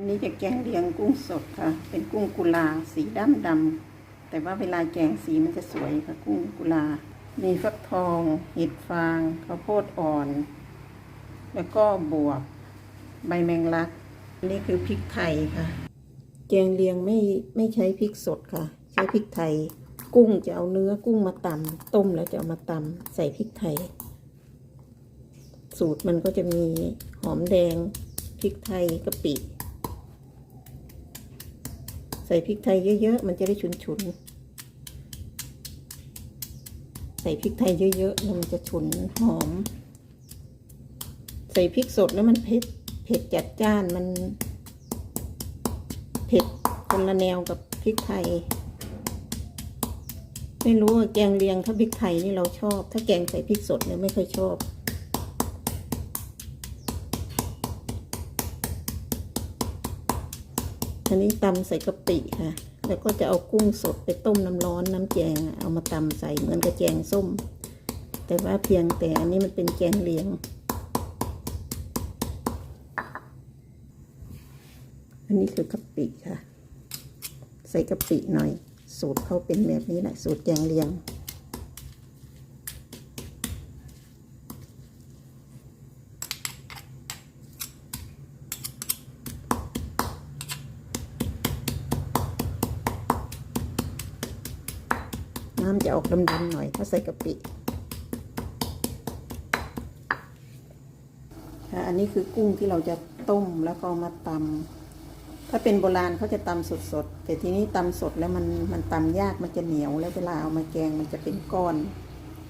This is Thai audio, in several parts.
อันนี้จะแกงเลียงกุ้งสดค่ะ เป็นกุ้งกุลา สีดำดำแต่ว่าเวลาแกงสีมันจะสวยค่ะ กุ้งกุลา มีฟักทอง เห็ดฟางข้าวโพดอ่อน แล้วก็บวบ ใบแมงลัก อันนี้คือพริกไทยค่ะ แกงเลียงไม่ไม่ใช้พริกสดค่ะ ใช้พริกไทย กุ้งจะเอาเนื้อกุ้งมาตำต้มแล้วจะเอามาตำใส่พริกไทย สูตรมันก็จะมีหอมแดงพริกไทยกะปิ ใส่พริกไทยเยอะๆ มันจะได้ฉุนๆ ใส่พริกไทยเยอะๆแล้วมันจะฉุนหอม ใส่พริกสดแล้วมันเผ็ดเผ็ดจัดจ้านมัน เผ็ดคนละแนวกับพริกไทย ไม่รู้ว่าแกงเลียงถ้าพริกไทยนี่เราชอบ ถ้าแกงใส่พริกสดเนี่ยไม่ค่อยชอบ อันนี้ตำใส่กะปิค่ะ แล้วก็จะเอากุ้งสดไปต้มน้ำร้อนน้ำแกงเอามาตำใส่เหมือนกับแกงส้ม แต่ว่าเพียงแต่อันนี้มันเป็นแกงเลียง อันนี้คือกะปิค่ะ ใส่กะปิหน่อย สูตรเขาเป็นแบบนี้แหละสูตรแกงเลียง น้ำจะออกดำๆหน่อยถ้าใส่กะปิค่ะอันนี้คือกุ้งที่เราจะต้มแล้วก็มาตำถ้าเป็นโบราณเขาจะตำสดๆ แต่ทีนี้ตำสดแล้วมันมันตำยากมันจะเหนียวแล้วเวลาเอามาแกงมันจะเป็นก้อน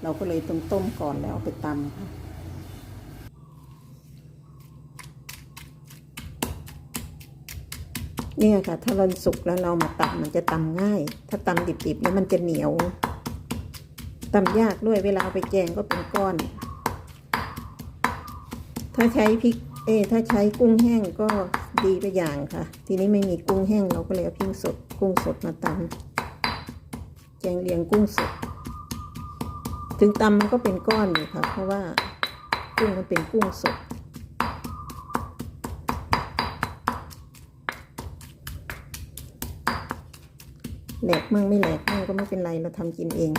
เราก็เลยต้องต้มก่อนแล้วเอาไปตำค่ะเนี่ยค่ะถ้าเราสุกแล้วเรามาตำมันจะตำง่าย ถ้าตำดิบๆแล้วมันจะเหนียว ตำยากด้วยเวลาเอาไปแกงก็เป็นก้อน ถ้าใช้พริก เอ ถ้าใช้กุ้งแห้งก็ดีไปอย่างค่ะ ทีนี้ไม่มีกุ้งแห้งเราก็เลยเอาพริกสด กุ้งสดมาตำแกงเลียงกุ้งสด ถึงตำมันก็เป็นก้อนอยู่ค่ะ เพราะว่ากุ้งมันเป็นกุ้งสดแหลกมั่งไม่แหลกมั่งก็ไม่เป็นไรเราทำกินเอง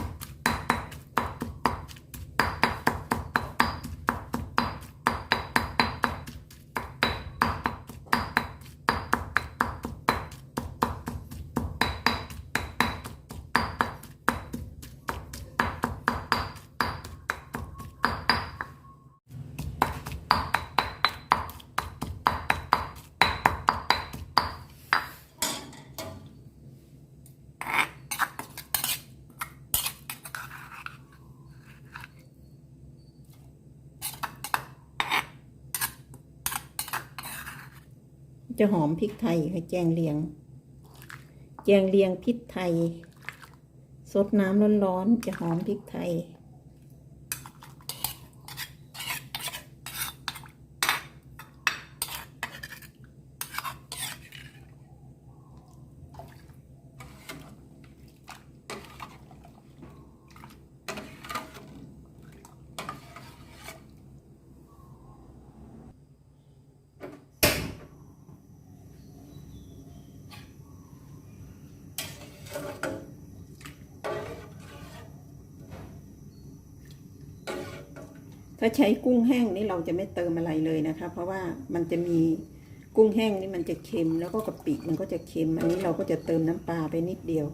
จะหอมพริกไทยค่ะแจงเลียง แจงเลียงพริกไทย สดน้ำร้อนๆจะหอมพริกไทย ถ้าใช้กุ้งแห้งนี่เราจะไม่เติมอะไรเลยนะคะ เพราะว่ามันจะมีกุ้งแห้งนี่มันจะเค็ม แล้วก็กะปิมันก็จะเค็ม อันนี้เราก็จะเติมน้ำปลาไปนิดเดียว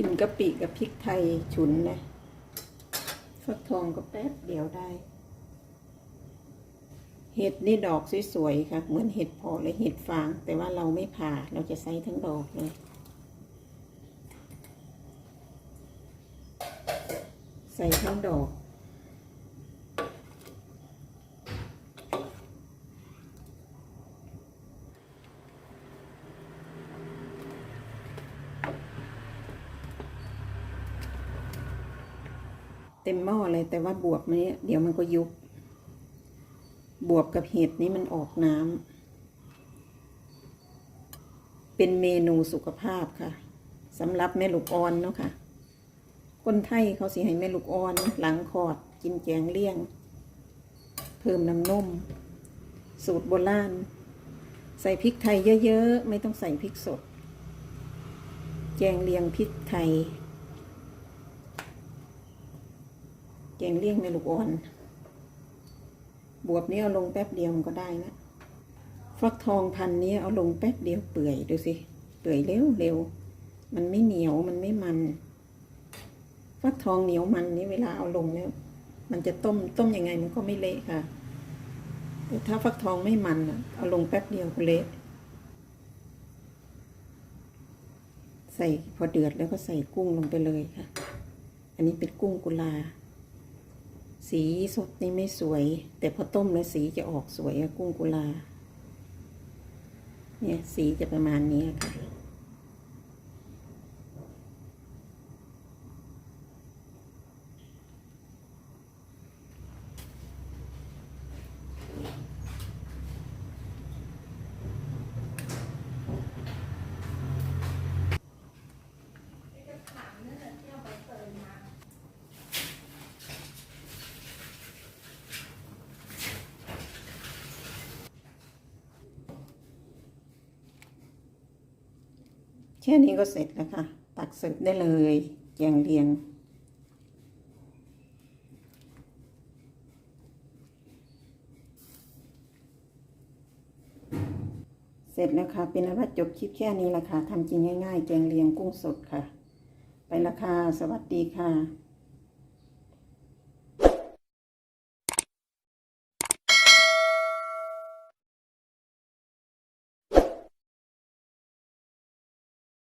กินกะปิกับพริกไทยฉุนนะฟักทองก็แป๊บเดียวได้ เห็ดนี่ดอกสวยๆค่ะ เหมือนเห็ดพอและเห็ดฟาง แต่ว่าเราไม่ผ่าเราจะใส่ทั้งดอกเลยใส่ทั้งดอก ต็มหม้อเลยแต่ว่าบวบนี้ เดี๋ยวมันก็ยุบ บวบกับเห็ดนี้มันออกน้ำเป็นเมนูสุขภาพค่ะสำหรับแม่ลูกอ่อนเนาะค่ะ คนไทยเขาสิให้แม่ลูกอ่อน หลังคอด กินแกงเลี่ยง เพิ่มน้ำนม สูตรโบราณ ใส่พริกไทยเยอะ ๆ ไม่ต้องใส่พริกสด แกงเลียงพริกไทย แกงเลี่ยงแม่ลูกอ่อน บวบนี้เอาลงแป๊บเดียวมันก็ได้นะฟักทองพันนี้เอาลงแป๊บเดียวเปื่อยดูสิ เปื่อยเร็วเร็ว มันไม่เหนียวมันไม่มัน ฟักทองเหนียวมันนี่เวลาเอาลงเนี่ย มันจะต้มต้มยังไงมันก็ไม่เละค่ะ แต่ถ้าฟักทองไม่มันอะเอาลงแป๊บเดียวก็เละ ใส่พอเดือดแล้วก็ใส่กุ้งลงไปเลยค่ะ อันนี้เป็นกุ้งกุลา สีสดนี่ไม่สวย แต่พอต้มแล้วสีจะออกสวยกุ้งกุลา เนี่ยสีจะประมาณนี้ค่ะ ค่นี้ก็เสร็จแล้วค่ะ ตักเสิร์ฟได้เลยแกงเลียง เสร็จแล้วค่ะ เป็นอันว่าจบคลิปแค่นี้ละค่ะทำจริงง่าย ๆ แกงเลียงกุ้งสดค่ะ ไปละค่ะ สวัสดีค่ะ